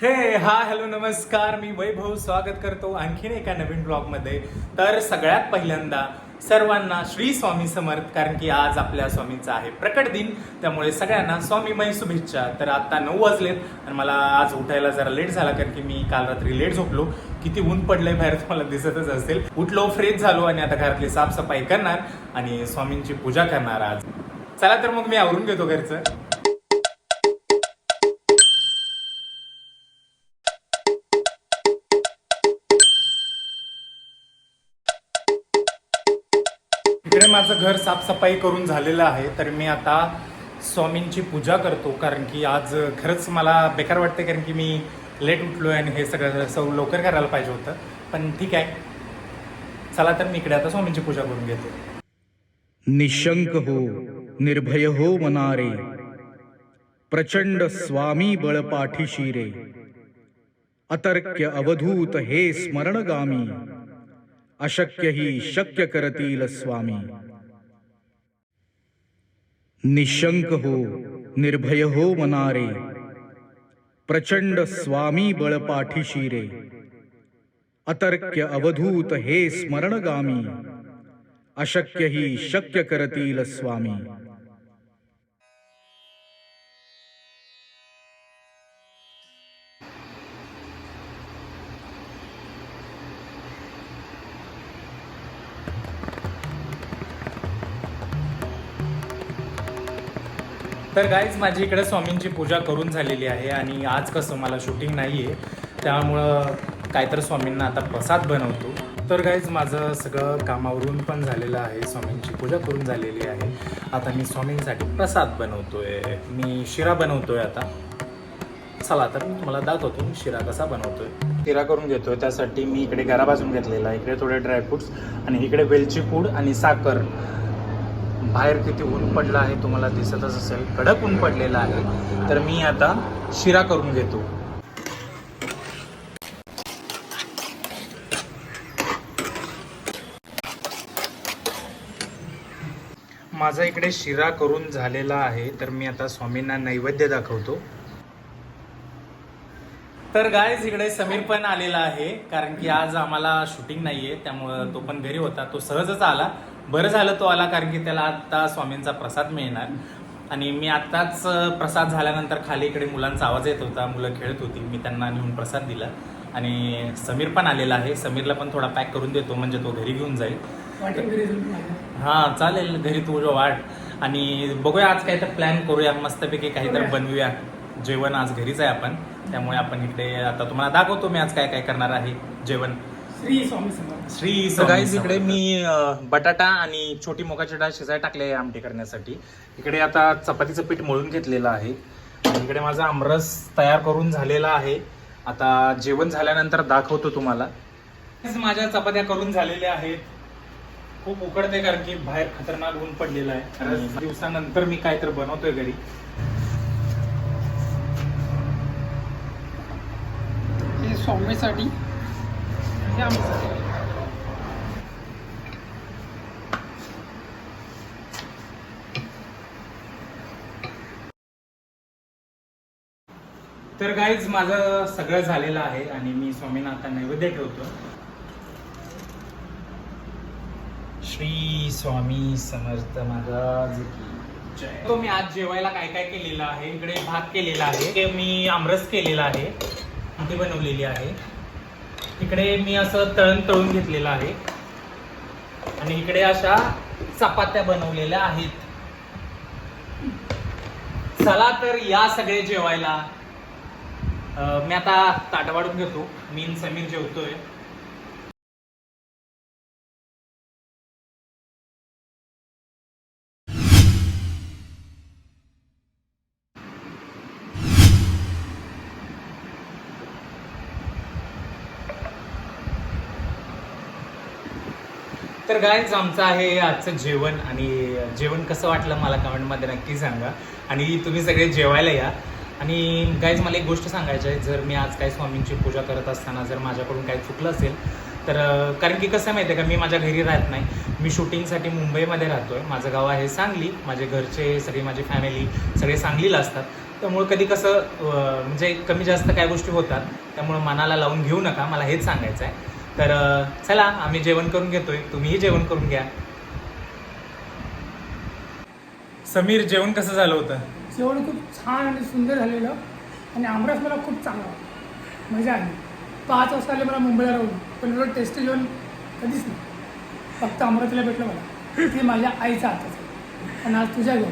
हे हा हॅलो नमस्कार. मी वैभव स्वागत करतो आणखीन एका नवीन ब्लॉगमध्ये. तर सगळ्यात पहिल्यांदा सर्वांना श्री स्वामी समर्थ कारण की आज आपल्या स्वामींचा आहे प्रकट दिन. त्यामुळे सगळ्यांना स्वामीमय शुभेच्छा. तर आता नऊ वाजलेत आणि मला आज उठायला जरा लेट झाला कारण की मी काल रात्री लेट झोपलो. किती ऊन पडलंय बाहेर तुम्हाला दिसतच असेल. उठलो फ्रेश झालो आणि आता घरातली साफसफाई करणार आणि स्वामींची पूजा करणार आज. चला तर मग मी आवरून घेतो घरचं. माझं घर साफसफाई करून झालेलं आहे तर मी आता स्वामींची पूजा करतो कारण की आज खरंच मला बेकार वाटते कारण की मी लेट उठलो आणि हे सगळं सौ लवकर करायला पाहिजे होतं. पण ठीक आहे. चला तर मी इकडे आता स्वामींची पूजा करून घेतो. निशंक हो निर्भय हो मनारे प्रचंड स्वामी बळ पाठीशी रे अतर्क्य अवधूत हे स्मरणगामी अशक्य ही शक्य करतील स्वामी. निशंक हो निर्भय हो मनारे। प्रचंड स्वामी बळ पाठीशी रे अतर्क्य अवधूत हे स्मरणगामी। अशक्य ही शक्य करतील स्वामी। तर गाईज माझी इकडे स्वामींची पूजा करून झालेली आहे आणि आज कसं मला शूटिंग नाही आहे त्यामुळं काहीतरी स्वामींना आता प्रसाद बनवतो. तर गाईज माझं सगळं कामावरून पण झालेलं आहे स्वामींची पूजा करून झालेली आहे. आता मी स्वामींसाठी प्रसाद बनवतोय मी शिरा बनवतोय आता. चला तर मी तुम्हाला दाखवतो मी शिरा कसा बनवतोय. शिरा करून घेतोय त्यासाठी मी इकडे घरापासून भाजून घेतलेला आहे. इकडे थोडे ड्रायफ्रुट्स आणि इकडे वेलची पूड आणि साखर. बाहेर किती ऊन पडलं आहे तुम्हाला दिसतच असेल कडक ऊन पडलेलं आहे. तर मी आता शिरा करून घेतो. माझा इकडे शिरा करून झालेला आहे तर मी आता स्वामींना नैवेद्य दाखवतो. तर गायज इकडे समीर पण आलेला आहे कारण की आज आम्हाला शूटिंग नाहीये त्यामुळं तो पण घरी होता. तो सहजच आला. बरं झालं तो आला कारण की त्याला आता स्वामींचा प्रसाद मिळणार. आणि मी आत्ताच प्रसाद झाल्यानंतर खाली इकडे मुलांचा आवाज येत होता मुलं खेळत होती मी त्यांना नेऊन प्रसाद दिला. आणि समीर पण आलेला आहे. समीरला पण थोडा पॅक करून देतो म्हणजे तो घरी घेऊन जाईल. हां चालेल. घरी तुझं वाट. आणि बघूया आज काय तर प्लॅन करूया. मस्तपैकी काहीतरी बनवूया. जेवण आज घरीच आहे आपण. त्यामुळे आपण इकडे आता तुम्हाला दाखवतो मी आज काय काय करणार आहे. जेवण. श्री स्वामी समर्थ. श्री इकडे मी अं, बटाटा आणि छोटी मोगाची डाळ शिजाय टाकली आहे आमटी करण्यासाठी. इकडे आता चपातीचं पीठ मळून घेतलेलं आहे. आणि इकडे माझा आमरस तयार करून झालेला आहे. आता जेवण झाल्यानंतर दाखवतो तुम्हाला. माझ्या चपात्या करून झालेल्या आहेत. खूप उकडते कारण की बाहेर खतरनाक ऊन पडलेलं आहे. आणि दिवसानंतर मी काय तर बनवतोय घरी. हे स्वामीसाठी तर गाईज माझं सगळं झालेलं आहे आणि मी स्वामींना आता नैवेद्य ठेवतो श्री स्वामी समर्थ महाराज जय. तो मी आज जेवायला काय काय केलेलं आहे इकडे भात केलेला आहे ते मी आमरस केलेला आहे आमटी बनवलेली आहे इकडे मी असं तळण तळून घेतलेलं आहे. आणि इकडे अशा चपात्या बनवलेल्या आहेत. चला तर या सगळे जेवायला. मी आता ताट वाढून घेतो. मी समीर जेवतोय. तर गायच आमचं आहे आजचं जेवण आणि जेवण कसं वाटलं मला कमेंटमध्ये नक्की सांगा. आणि तुम्ही सगळे जेवायला या. आणि गाईज मला एक गोष्ट सांगायची आहे. जर मी आज काय स्वामींची पूजा करत असताना जर माझ्याकडून काही चुकलं असेल तर कारण की कसं माहिती आहे का मी माझ्या घरी राहत नाही. मी शूटिंगसाठी मुंबईमध्ये राहतो आहे माझं गाव आहे सांगली. माझे घरचे सगळी माझी फॅमिली सगळे सांगलीला असतात. त्यामुळे कधी कसं म्हणजे कमी जास्त काय गोष्टी होतात. त्यामुळं मनाला लावून घेऊ नका. मला हेच सांगायचं आहे. तर चला आम्ही जेवण करून घेतोय. तुम्हीही जेवण करून घ्या. समीर जेवण कसं झालं होतं? जेवण खूप छान आणि सुंदर झालेलं आणि आमरस मला खूप चांगला मजा आली. पाच वाजता आले मला मुंबईला राहून पण एवढं टेस्टी जेवण कधीच नाही. फक्त अमरावतीला भेटलं मला. ते माझ्या आईचा हाताचं आणि आज तुझ्या घर.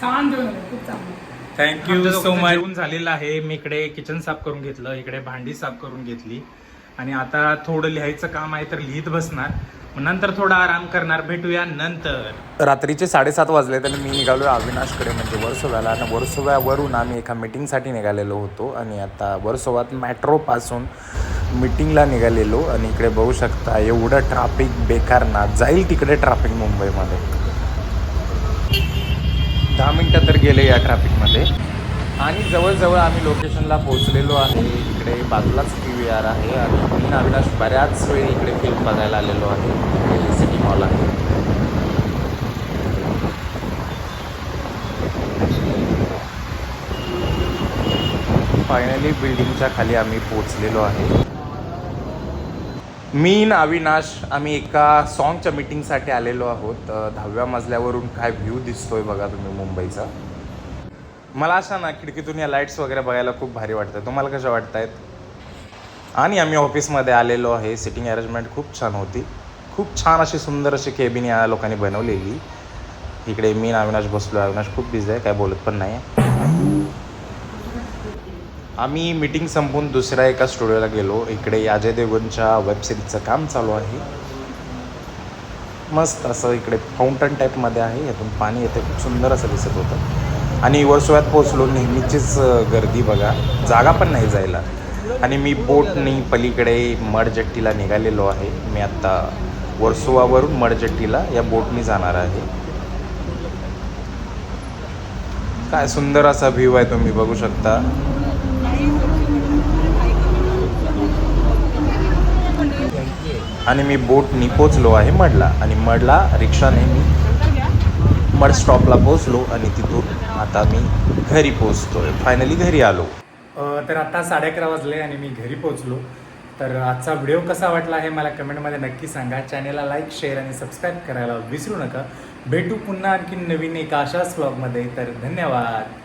छान जेवण झालं. खूप चांगलं. थँक्यू सो मच जेवण झालेलं आहे. मी इकडे किचन साफ करून घेतलं. इकडे भांडी साफ करून घेतली. आणि आता थोडं लिहायचं काम आहे तर लिहित बसणार. नंतर थोडा आराम करणार. भेटूया नंतर. रात्रीचे साडेसात वाजले तर मी निघालो अविनाशकडे म्हणजे वर्सोव्याला. आणि वर्सोव्यावरून आम्ही एका मिटिंगसाठी निघालेलो होतो. आणि आता वर्सोव्यात मेट्रोपासून मिटिंगला निघालेलो. आणि इकडे बघू शकता एवढं ट्राफिक बेकार ना. जाईल तिकडे ट्राफिक मुंबईमध्ये. दहा मिनटं तर गेले या ट्रॅफिकमध्ये आणि जवळजवळ आम्ही लोकेशनला पोहोचलेलो आहे. इकडे बाजूलाच पी व्ही आर आहे आणि मी अविनाश बऱ्याच वेळी इकडे फिल्म बघायला आलेलो आहे. सिटी मॉल आहे. फायनली बिल्डिंगच्या खाली आम्ही पोचलेलो आहे. मी अविनाश आम्ही एका सॉन्गच्या मीटिंगसाठी आलेलो आहोत. दहाव्या मजल्यावरून काय व्ह्यू दिसतोय बघा तुम्ही मुंबईचा. मला अशा ना खिडकीतून या लाईट्स वगैरे बघायला खूप भारी वाटतं. तुम्हाला कशा वाटत आहेत आणि आम्ही ऑफिसमध्ये आलेलो आहे. सिटिंग अरेंजमेंट खूप छान होती. खूप छान अशी सुंदर अशी केबिन या लोकांनी बनवलेली. इकडे मी अविनाश बसलो अविनाश खूप बिझी आहे काय बोलत पण नाही आम्ही मीटिंग संपून दुसऱ्या एका स्टुडिओला गेलो. इकडे अजय देवगनच्या वेबसिरीजचं काम चालू आहे. मस्त असं इकडे फाउंटन टाईपमध्ये आहे. यातून पाणी येते. खूप सुंदर असं दिसत होतं. आणि वर्सोव्यात पोहोचलो. नेहमीचीच गर्दी बघा. जागा पण नाही जायला. आणि मी बोटनी पलीकडे मडजट्टीला निघालेलो आहे. मी आत्ता वर्सोवावरून मडजट्टीला या बोटनी जाणार आहे. काय सुंदर असा व्ह्यू आहे तुम्ही बघू शकता. आणि मी बोटनी पोचलो आहे मडला. आणि मडला रिक्षाने मी मड स्टॉपला पोचलो आणि तिथून आता मी घरी पोचतोय फायनली घरी आलो. तर आता साडे अकरा वाजले आणि मी घरी पोहोचलो. तर आजचा व्हिडिओ कसा वाटला हे मला कमेंटमध्ये नक्की सांगा. चॅनेलला लाईक शेअर आणि सबस्क्राईब करायला विसरू नका. भेटू पुन्हा आणखी नवीन एका अशाच ब्लॉगमध्ये तर धन्यवाद.